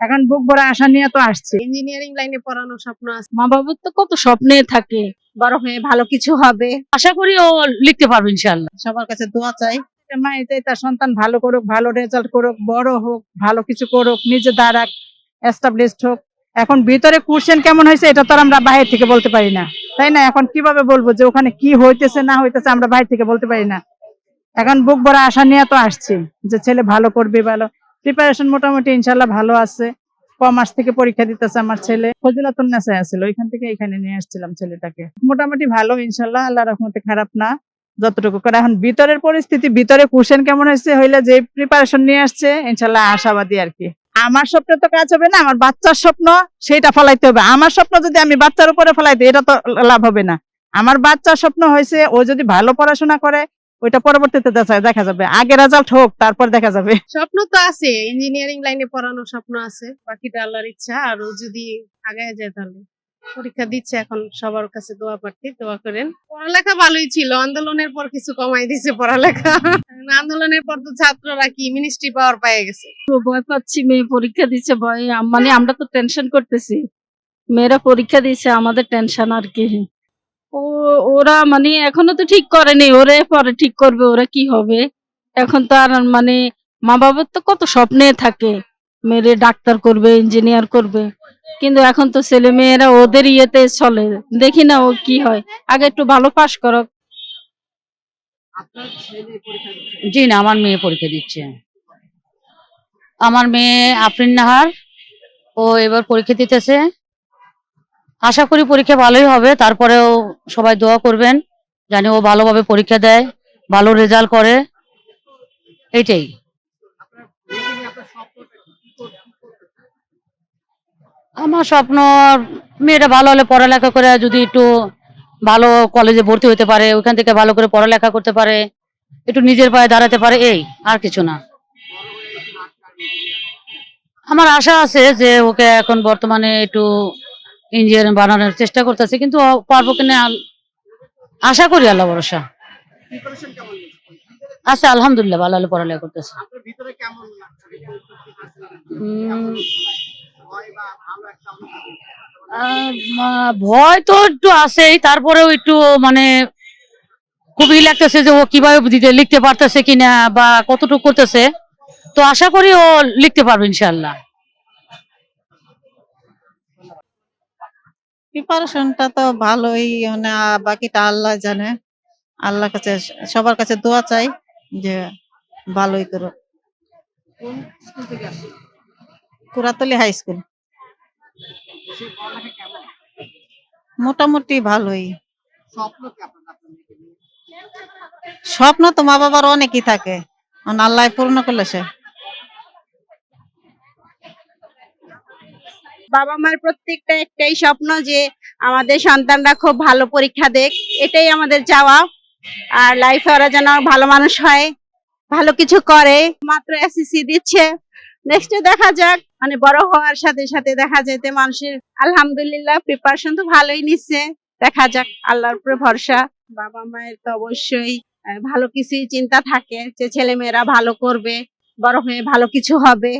এখন বুক ভরা আশা নিয়ে তো আসছে। ইঞ্জিনিয়ারিং লাইনে পড়ানোর স্বপ্ন আছে। মা বাবুর তো কত স্বপ্নে থাকে। বড় হয়ে ভালো কিছু হবে। আশা করি ও লিখতে পারবে ইনশাল্লাহ সবার কাছে দোয়া চাই। মা এটাই তার সন্তান ভালো করুক ভালো রেজাল্ট করুক বড় হোক ভালো কিছু করুক নিজে দাঁড়াক এস্টাবলিশড হোক। এখন ভিতরে কোশ্চেন কেমন হয়েছে এটা তো আমরা বাইরে থেকে বলতে পারি না। তাই না? এখন কীভাবে বলব যে ওখানে কি হইতেছে না হইতেছে আমরা বাইরে থেকে বলতে পারি না। এখন বুক ভরা আশা নিয়ে তো আসছি যে ছেলে ভালো করবে ভালো প্রিপারেশন মোটামুটি ইনশাল্লাহ ভালো আছে। কমার্স থেকে পরীক্ষা দিতেছে আমার ছেলে। ফজিলাতুন আছিল, ওইখান থেকে এখানে নিয়ে আসছিলাম ছেলেটাকে। মোটামুটি ভালো ইনশাল্লাহ আল্লাহ রহমতে খারাপ না, যতটুকু করে। এখন ভিতরের পরিস্থিতি, ভিতরে কোশ্চেন কেমন হয়েছে, হইলে যে প্রিপারেশন নিয়ে আসছে ইনশাল্লাহ আশাবাদী আর কি। আমার স্বপ্ন তো কাজ হবে না, আমার বাচ্চার স্বপ্ন সেটা ফলাইতে হবে। আমার স্বপ্ন যদি আমি বাচ্চার উপরে ফলাই দিই, এটা তো লাভ হবে না। আমার বাচ্চার স্বপ্ন হয়েছে, ও যদি ভালো পড়াশোনা করে ওইটা পরবর্তীতে দেখা- দেখা যাবে। আগে রেজাল্ট হোক তারপর দেখা যাবে। স্বপ্ন তো আছে ইঞ্জিনিয়ারিং লাইনে পড়ানোর স্বপ্ন আছে বাকিটা আল্লাহর ইচ্ছা। আর যদি আগায় যায় তাহলে পরীক্ষা দিচ্ছে এখন সবার কাছে দোয়া প্রার্থী দোয়া করেন। পড়ালেখা ভালোই ছিল আন্দোলনের পর কিছু কমাই দিছে পড়ালেখা। আন্দোলনের পর তো ছাত্ররা কি মিনিস্ট্রি পাওয়ার পেয়ে গেছে? ভয় পাচ্ছি মেয়ে পরীক্ষা দিচ্ছে ভয়। আম- মানে আমরা তো টেনশন করতেছি। মেয়েরা পরীক্ষা দিচ্ছে আমাদের টেনশন আর কি। ও, ওরা মানে এখনও তো ঠিক করেনি, ওরে পরে ঠিক করবে, ওরা কি হবে? এখন তো আর মানে মা বাবার তো কত স্বপ্নে থাকে, মেয়েরে ডাক্তার করবে ইঞ্জিনিয়ার করবে। কিন্তু এখন তো ছেলে মেয়েরা ওদের ইয়েতে চলে, দেখি না ও কি হয়। আগে একটু ভালো পাস করো জি না, আমার মেয়ে পরীক্ষা দিচ্ছে। আমার মেয়ে আফরিন নাহার, ও এবার পরীক্ষা দিতেছে। আশা করি পরীক্ষা ভালোই হবে, তারপরেও সবাই দোয়া করবেন জানি ও ভালোভাবে পরীক্ষা দেয়, ভালো রেজাল্ট করে। এইটাই। আমার স্বপ্ন, মেয়েটা ভালো হলে পড়ালেখা করে যদি একটু ভালো কলেজে ভর্তি হতে পারে, ওইখান থেকে ভালো করে পড়ালেখা করতে পারে, একটু নিজের পায়ে দাঁড়াতে পারে, এই, আর কিছু না। আমার আশা আছে যে ওকে এখন বর্তমানে একটু ইঞ্জিনিয়ারিং বানানোর চেষ্টা করতেছে কিন্তু পারব কিনা আশা করি আল্লাহ ভরসা। আছে আলহামদুলিল্লাহ ভালো ভালো পড়ালেখা করতেছে। ভয় তো একটু আছেই তারপরেও একটু মানে খুবই লাগতেছে যে ও কীভাবে দিতে লিখতে পারতেছে কিনা বা কতটুকু করতেছে। তো আশা করি ও লিখতে পারবে ইনশাল্লাহ প্রিপারেশনটা তো ভালোই মানে বাকিটা আল্লাহ জানে। আল্লাহ কাছে সবার কাছে দোয়া চাই যে ভালোই করো কুরাতলি হাই স্কুল। মোটামুটি ভালোই। স্বপ্ন তো মা বাবার অনেকই থাকে। এখন আল্লাহ পূর্ণ করলে সে। বাবা মার প্রত্যেকটা একটাই স্বপ্ন যে আমাদের সন্তানরা খুব ভালো পরীক্ষা দেখ, এটাই আমাদের চাওয়া। আর লাইফে ওরা যেন ভালো মানুষ হয়, ভালো কিছু করে। মাত্র এসএসসি দিচ্ছে। নেক্সটে দেখা যাক। মানে বড় হওয়ার সাথে সাথে দেখা যেতে মানুষের আলহামদুলিল্লাহ প্রিপারেশন তো ভালোই নিচ্ছে। দেখা যাক, আল্লাহর উপরে ভরসা। বাবা মায়ের তো অবশ্যই ভালো কিছুই চিন্তা থাকে যে ছেলে মেয়েরা ভালো করবে, বড় হয়ে ভালো কিছু হবে।